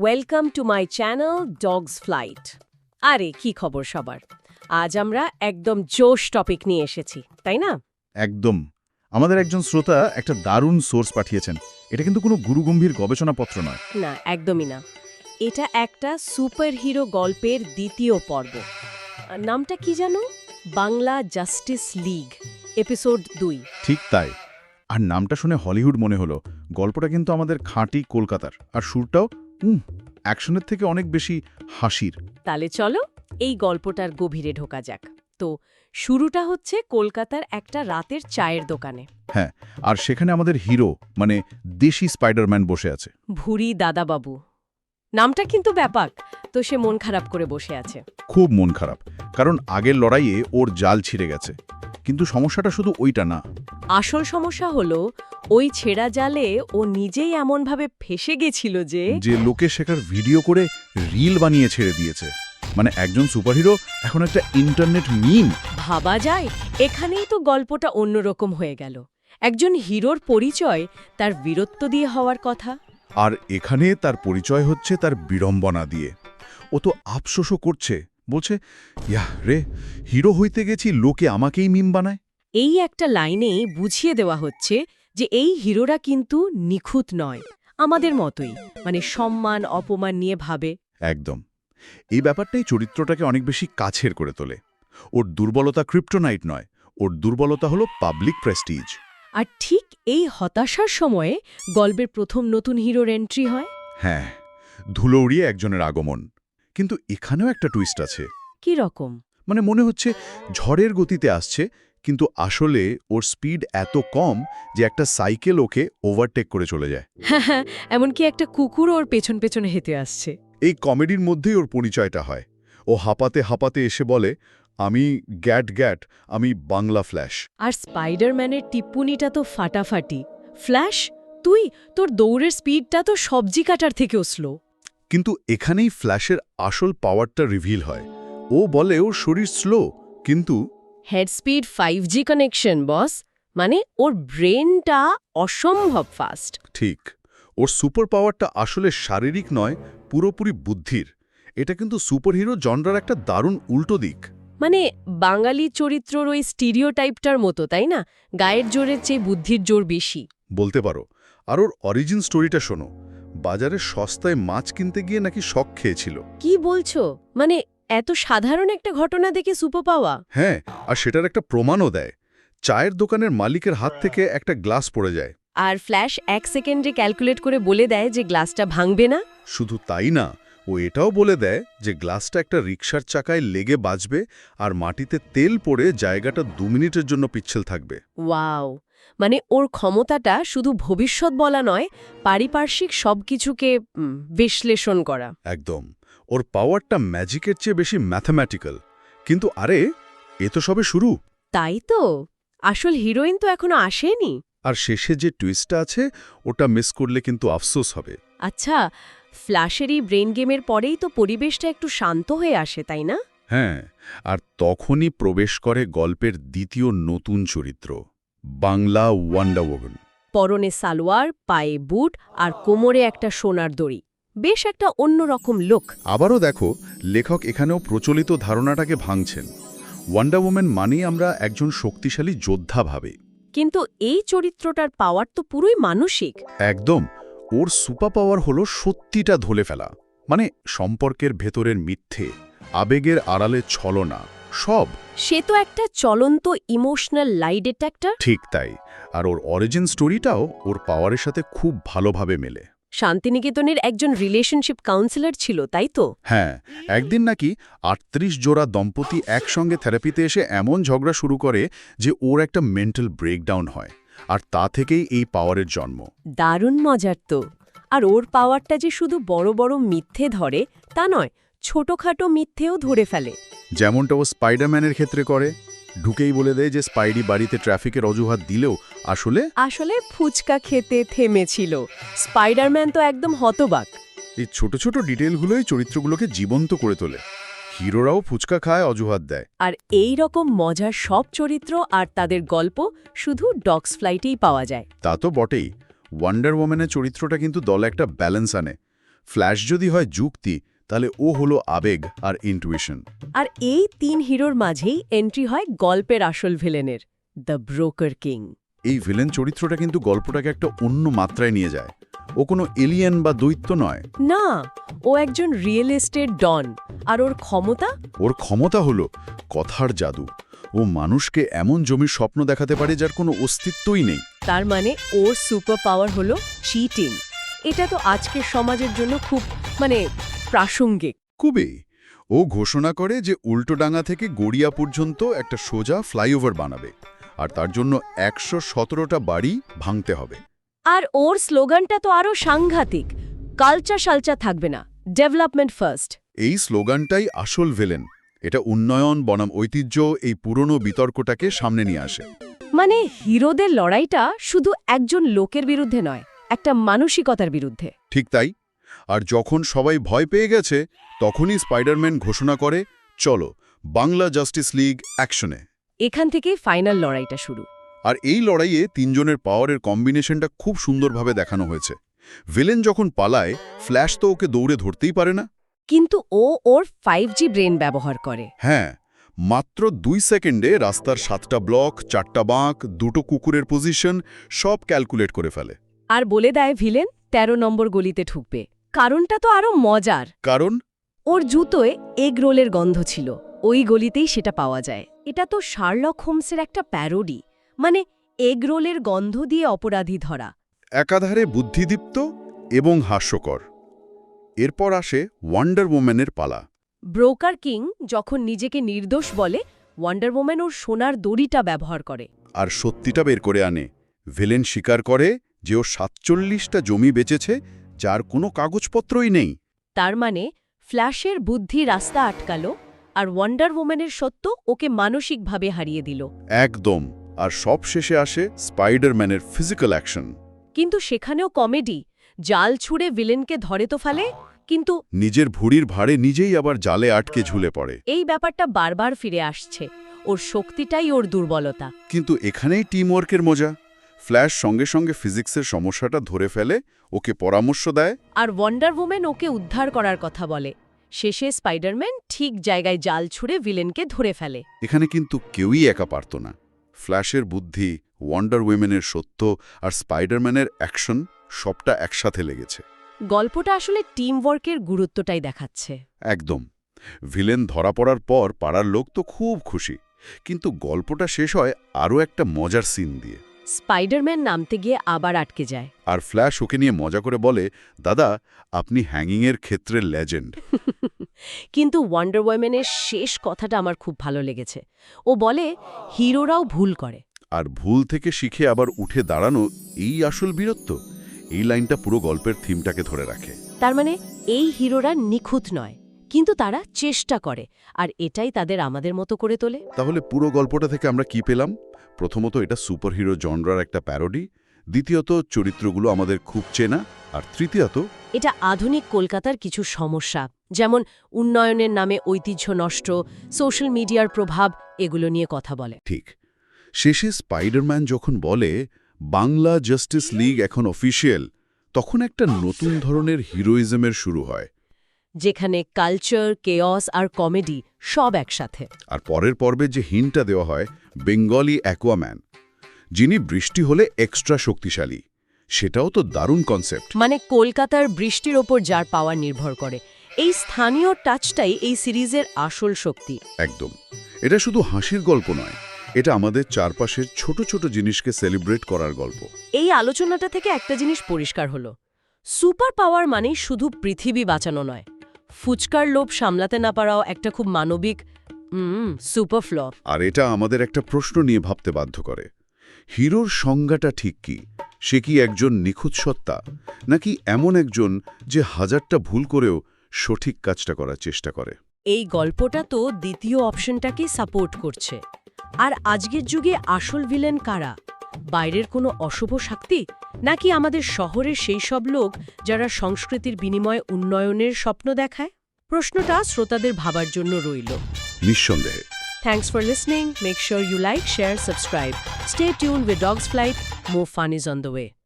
Welcome to my channel dogs flight আরে কি খবর সবার? আজ আমরা একদম জোশ টপিক নিয়ে এসেছি তাই না? একদম। আমাদের একজন শ্রোতা একটা দারুণ সোর্স পাঠিয়েছেন। এটা কিন্তু কোনো গুরুগম্ভীর গবেষণাপত্র নয়। না একদমই না। এটা একটা সুপারহিরো গল্পের দ্বিতীয় পর্ব। নামটা কি জানো? বাংলা জাস্টিস লিগ এপিসোড দুই। ঠিক তাই। আর নামটা শুনে হলিউড মনে হলো। গল্পটা কিন্তু আমাদের খাঁটি কলকাতার। আর সুরটাও অ্যাকশনের থেকে অনেক বেশি হাসির। তাহলে চলো এই গল্পটার গভীরে ঢোকা যাক। তো শুরুটা হচ্ছে কলকাতার একটা রাতের চায়ের দোকানে। হ্যাঁ আর সেখানে আমাদের হিরো মানে দেশি স্পাইডারম্যান বসে আছে। ভুরি দাদাবাবু। নামটা কিন্তু ব্যাপাক। তো সে মন খারাপ করে বসে আছে। খুব মন খারাপ। কারণ আগের লড়াইয়ে ওর জাল ছিঁড়ে গেছে। কিন্তু সমস্যাটা শুধু ওইটা না। আসল সমস্যা হলো ওই ছেঁড়া জালে ও নিজেই এমনভাবে ফেসে গেছিল যে যে লোকে শেখার ভিডিও করে রিল বানিয়ে ছেড়ে দিয়েছে। মানে একজন সুপারহিরো এখন একটা ইন্টারনেট মিম। ভাবা যায় এখানেই তো গল্পটা অন্যরকম হয়ে গেল। একজন হিরোর পরিচয় তার বীরত্ব দিয়ে হওয়ার কথা। আর এখানে তার পরিচয় হচ্ছে তার বিড়ম্বনা দিয়ে। ও তো আফসোসও করছে বলছে ইয়া রে হিরো হইতে গেছি লোকে আমাকেই মিম বানায়। এই একটা লাইনে বুঝিয়ে দেওয়া হচ্ছে যে এই হিরোরা কিন্তু নিখুঁত নয় আমাদের মতোই মানে সম্মান অপমান নিয়ে ভাবে। একদম। এই ব্যাপারটাই চরিত্রটাকে অনেক বেশি কাছের করে তোলে। ওর দুর্বলতা ক্রিপ্টোনাইট নয় ওর দুর্বলতা হলো পাবলিক প্রেস্টিজ আর ঠিক এই হতাশার সময়ে গল্পের প্রথম নতুন হিরোর এন্ট্রি হয়? হ্যাঁ ধুলো উড়িয়ে একজনের আগমন। কিন্তু এখানেও একটা টুইস্ট আছে। কি রকম? মানে মনে হচ্ছে ঝড়ের গতিতে আসছে কিন্তু আসলে ওর স্পিড এত কম যে একটা সাইকেল ওকে ওভারটেক করে চলে যায়। হ্যাঁ এমনকি একটা কুকুর ওর পেছন পেছনে হেঁটে আসছে। এই কমেডির মধ্যেই ওর পরিচয়টা হয়। ও হাঁপাতে হাঁপাতে এসে বলে আমি গ্যাট গ্যাট আমি বাংলা ফ্ল্যাশ। আর স্পাইডারম্যানের টিপ্পুনিটা তো ফাটাফাটি। ফ্ল্যাশ তুই তোর দৌড়ের স্পিডটা তো সবজি কাটার থেকেও স্লো কিন্তু এখানেই ফ্ল্যাশের আসল পাওয়ারটা রিভিল হয়। ও বলে ওর শরীর স্লো কিন্তু head speed five G connection boss মানে ওর ব্রেনটা অসম্ভব ফাস্ট ঠিক। ওর সুপার পাওয়ারটা আসলে শারীরিক নয় পুরোপুরি বুদ্ধির। এটা কিন্তু সুপারহিরো জনরার একটা দারুণ উল্টো দিক। মানে বাঙালি চরিত্রর ওই স্টিরিওটাইপটার মতো তাই না? গায়ের জোরের চেয়ে বুদ্ধির জোর বেশি। বলতে পারো আর ওর অরিজিন স্টোরিটা শোনো। বাজারে সস্তায় মাছ কিনতে গিয়ে নাকি শখ খেয়েছিল। কি বলছো? মানে এত সাধারণ একটা ঘটনা দেখে সুপো পাওয়া? হ্যাঁ আর সেটার একটা প্রমাণও দেয়। চায়ের দোকানের মালিকের হাত থেকে একটা গ্লাস পড়ে যায়। আর ফ্ল্যাশ এক সেকেন্ডে ক্যালকুলেট করে বলে দেয় যে গ্লাসটা ভাঙবে না। শুধু তাই না ও এটাও বলে দেয় যে গ্লাসটা একটা রিক্সার চাকায় লেগে বাজবে আর মাটিতে তেল পড়ে জায়গাটা দু মিনিটের জন্য পিচ্ছিল থাকবে। ওয়াও! মানে ওর ক্ষমতাটা শুধু ভবিষ্যৎ বলা নয় পারিপার্শ্বিক সবকিছুকে বিশ্লেষণ করা। একদম। ওর পাওয়ারটা ম্যাজিকের চেয়ে বেশি ম্যাথমেটিক্যাল কিন্তু আরে এ তো সবে শুরু। তাই তো? আসল হিরোইন তো এখনও আসেনি। আর শেষে যে টুইস্টটা আছে ওটা মিস করলে কিন্তু আফসোস হবে। আচ্ছা ফ্ল্যাশেরই ব্রেন গেমের পরেই তো পরিবেশটা একটু শান্ত হয়ে আসে তাই না? হ্যাঁ আর তখনই প্রবেশ করে গল্পের দ্বিতীয় নতুন চরিত্র বাংলা ওয়ান্ডাওয়াগন পরনে সালোয়ার পায়ে বুট আর কোমরে একটা সোনার দড়ি। বেশ একটা অন্যরকম লোক আবারও দেখো লেখক এখানেও প্রচলিত ধারণাটাকে ভাঙছেন। ওয়ান্ডার ওম্যান মানেই আমরা একজন শক্তিশালী যোদ্ধা ভাবে। কিন্তু এই চরিত্রটার পাওয়ার তো পুরোই মানসিক। একদম ওর সুপার পাওয়ার হলো সত্যিটা ধলে ফেলা। মানে সম্পর্কের ভেতরের মিথ্যে আবেগের আড়ালে ছলনা সব। সে তো একটা চলন্ত ইমোশনাল লাই ডিটেক্টর। ঠিক তাই। আর ওর অরিজিন স্টোরিটাও ওর পাওয়ারের সাথে খুব ভালোভাবে মেলে। শান্তিনিকেতনের একজন রিলেশনশিপ কাউন্সিলর ছিল তাই তো? হ্যাঁ একদিন নাকি আটত্রিশ জোড়া দম্পতি একসঙ্গে থেরাপিতে এসে এমন ঝগড়া শুরু করে যে ওর একটা মেন্টাল ব্রেকডাউন হয়। আর তা থেকেই এই পাওয়ারের জন্ম। দারুণ মজার তো। আর ওর পাওয়ারটা যে শুধু বড় বড় মিথ্যে ধরে তা নয় ছোটখাটো মিথ্যেও ধরে ফেলে। যেমনটা ও স্পাইডারম্যানের ক্ষেত্রে করে ঢুকেই বলে দেয় যে স্পাইডি বাড়িতে ট্রাফিকের অজুহাত দিলেও আসলে আসলে ফুচকা খেতে থেমেছিল। স্পাইডারম্যান তো একদম হতবাক। এই ছোট ছোট ডিটেলগুলোই চরিত্রগুলোকে জীবন্ত করে তোলে। হিরোরাও ফুচকা খায় অজুহাত দেয়। আর এই রকম মজার সব চরিত্র আর তাদের গল্প শুধু ডগস ফ্লাইটেই পাওয়া যায়। তা তো বটেই। ওয়ান্ডার ওম্যানের চরিত্রটা কিন্তু দলে একটা ব্যালেন্স আনে। ফ্ল্যাশ যদি হয় যুক্তি তাহলে ও হলো আবেগ আর ইন্টুইশন আর এই তিন হিরোর মাঝেই এন্ট্রি হয় গল্পের আসল ভিলেনের দ্য ব্রোকার কিং এই ভিলেন চরিত্রটা কিন্তু গল্পটাকে একটা অন্য মাত্রায় নিয়ে যায়। ও কোনো এলিয়েন বা দৈত্য নয়। না ও একজন রিয়েল এস্টেট ডন আর ওর ক্ষমতা? ওর ক্ষমতা হলো কথার জাদু। ও মানুষকে এমন জমির স্বপ্ন দেখাতে পারে যার কোনো অস্তিত্বই নেই। তার মানে ওর সুপার পাওয়ার হলো চিটিং এটা তো আজকের সমাজের জন্য খুব মানে প্রাসঙ্গিক। খুবই। ও ঘোষণা করে যে উল্টোডাঙ্গা থেকে গড়িয়া পর্যন্ত একটা সোজা ফ্লাইওভার বানাবে। আর তার জন্য একশো সতেরোটা বাড়ি ভাঙতে হবে। আর ওর স্লোগানটা তো আরও সাংঘাতিক কালচা সালচা থাকবে না ডেভেলপমেন্ট ফার্স্ট। এই স্লোগানটাই আসল ভেলেন এটা উন্নয়ন বনাম ঐতিহ্য এই পুরনো বিতর্কটাকে সামনে নিয়ে আসে। মানে হিরোদের লড়াইটা শুধু একজন লোকের বিরুদ্ধে নয় একটা মানসিকতার বিরুদ্ধে। ঠিক তাই আর যখন সবাই ভয় পেয়ে গেছে তখনই স্পাইডারম্যান ঘোষণা করে চলো বাংলা জাস্টিস লিগ অ্যাকশনে। এখান থেকেই ফাইনাল লড়াইটা শুরু। আর এই লড়াইয়ে তিনজনের পাওয়ারের কম্বিনেশনটা খুব সুন্দরভাবে দেখানো হয়েছে। ভিলেন যখন পালায় ফ্ল্যাশ তো ওকে দৌড়ে ধরতেই পারে না। কিন্তু ও ওর ফাইভ জি ব্রেন ব্যবহার করে। হ্যাঁ মাত্র দুই সেকেন্ডে রাস্তার সাতটা ব্লক চারটা বাঁক দুটো কুকুরের পজিশন সব ক্যালকুলেট করে ফেলে। আর বলে দেয় ভিলেন ১৩ নম্বর গলিতে ঢুকবে। কারণটা তো আরও মজার। কারণ? ওর জুতোয় এগ রোলের গন্ধ ছিল। ওই গলিতেই সেটা পাওয়া যায়। এটা তো শার্লক হোমসের একটা প্যারোডি। মানে এগ রোলের গন্ধ দিয়ে অপরাধী ধরা। একাধারে বুদ্ধিদীপ্ত এবং হাস্যকর। এরপর আসে ওয়ান্ডার ওম্যানের পালা। ব্রোকার কিং যখন নিজেকে নির্দোষ বলে ওয়ান্ডার ওম্যান ওর সোনার দড়িটা ব্যবহার করে। আর সত্যিটা বের করে আনে। ভিলেন স্বীকার করে যে ও সাতচল্লিশটা জমি বেচেছে যার কোনো কাগজপত্রই নেই। তার মানে ফ্ল্যাশের বুদ্ধি রাস্তা আটকালো আর ওয়ান্ডার ওম্যানের সত্য ওকে মানসিকভাবে হারিয়ে দিল। একদম আর সব শেষে আসে স্পাইডারম্যানের ফিজিক্যাল অ্যাকশন কিন্তু সেখানেও কমেডি জাল ছুঁড়ে ভিলেনকে ধরে তো ফেলে কিন্তু নিজের ভুড়ির ভাড়ে নিজেই আবার জালে আটকে ঝুলে পড়ে। এই ব্যাপারটা বারবার ফিরে আসছে ওর শক্তিটাই ওর দুর্বলতা। কিন্তু এখানেই টিমওয়ার্কের মজা। ফ্ল্যাশ সঙ্গে সঙ্গে ফিজিক্সের সমস্যাটা ধরে ফেলে ওকে পরামর্শ দেয়। আর ওয়ান্ডার ওম্যান ওকে উদ্ধার করার কথা বলে। শেষে স্পাইডারম্যান ঠিক জায়গায় জাল ছুঁড়ে ভিলেনকে ধরে ফেলে। এখানে কিন্তু কেউই একা পারত না। ফ্ল্যাশের বুদ্ধি ওয়ান্ডার উইমেনের সত্য আর স্পাইডারম্যানের অ্যাকশন সবটা একসাথে লেগেছে। গল্পটা আসলে টিমওয়ার্কের গুরুত্বটাই দেখাচ্ছে। একদম। ভিলেন ধরা পড়ার পর পাড়ার লোক তো খুব খুশি। কিন্তু গল্পটা শেষ হয় আরও একটা মজার সিন দিয়ে। স্পাইডারম্যান নামতে গিয়ে আবার আটকে যায়। আর ফ্ল্যাশ ওকে নিয়ে মজা করে বলে দাদা আপনি হ্যাঙ্গিংয়ের ক্ষেত্রে লেজেন্ড। কিন্তু ওয়ান্ডার ওয়ামেনের শেষ কথাটা আমার খুব ভালো লেগেছে। ও বলে হিরোরাও ভুল করে। আর ভুল থেকে শিখে আবার উঠে দাঁড়ানো এই আসল বীরত্ব? এই লাইনটা পুরো গল্পের থিমটাকে ধরে রাখে। তার মানে এই হিরোরা নিখুঁত নয়। কিন্তু তারা চেষ্টা করে আর এটাই তাদের আমাদের মতো করে তোলে। তাহলে পুরো গল্পটা থেকে আমরা কি পেলাম? প্রথমত এটা সুপারহিরো জনরার একটা প্যারোডি দ্বিতীয়ত চরিত্রগুলো আমাদের খুব চেনা আর তৃতীয়ত এটা আধুনিক কলকাতার কিছু সমস্যা যেমন উন্নয়নের নামে ঐতিহ্য নষ্ট সোশ্যাল মিডিয়ার প্রভাব এগুলো নিয়ে কথা বলে। ঠিক। শেষে স্পাইডারম্যান যখন বলে বাংলা জাস্টিস লিগ এখন অফিসিয়াল তখন একটা নতুন ধরনের হিরোইজমের শুরু হয়। যেখানে কালচার কেয়স আর কমেডি সব একসাথে। আর পরের পর্বে যে হিনটা দেওয়া হয় বেঙ্গলি অ্যাকোয়াম্যান যিনি বৃষ্টি হলে এক্সট্রা শক্তিশালী সেটাও তো দারুণ কনসেপ্ট মানে কলকাতার বৃষ্টির ওপর যার পাওয়ার নির্ভর করে। এই স্থানীয় টাচটাই এই সিরিজের আসল শক্তি। একদম। এটা শুধু হাসির গল্প নয় এটা আমাদের চারপাশের ছোট ছোট জিনিসকে সেলিব্রেট করার গল্প। এই আলোচনাটা থেকে একটা জিনিস পরিষ্কার হলো। সুপার পাওয়ার মানে শুধু পৃথিবী বাঁচানো নয় ফুচকার লোভ সামলাতে না পারাও একটা খুব মানবিক সুপার ফ্ল আর এটা আমাদের একটা প্রশ্ন নিয়ে ভাবতে বাধ্য করে। হিরোর সংজ্ঞাটা ঠিক কি? সে কি একজন নিখুঁত সত্তা? নাকি এমন একজন যে হাজারটা ভুল করেও সঠিক কাজটা করার চেষ্টা করে? এই গল্পটা তো দ্বিতীয় অপশনটাকে সাপোর্ট করছে। আর আজকের যুগে আসল ভিলেন কারা? বাইরের কোনো অশুভ শক্তি? নাকি আমাদের শহরের সেই সব লোক যারা সংস্কৃতির বিনিময়ে উন্নয়নের স্বপ্ন দেখায়? প্রশ্নটা শ্রোতাদের ভাবার জন্য রইল। নিঃসন্দেহে। Thanks for listening make sure you like share subscribe stay tune with dogs flight more fun is on the way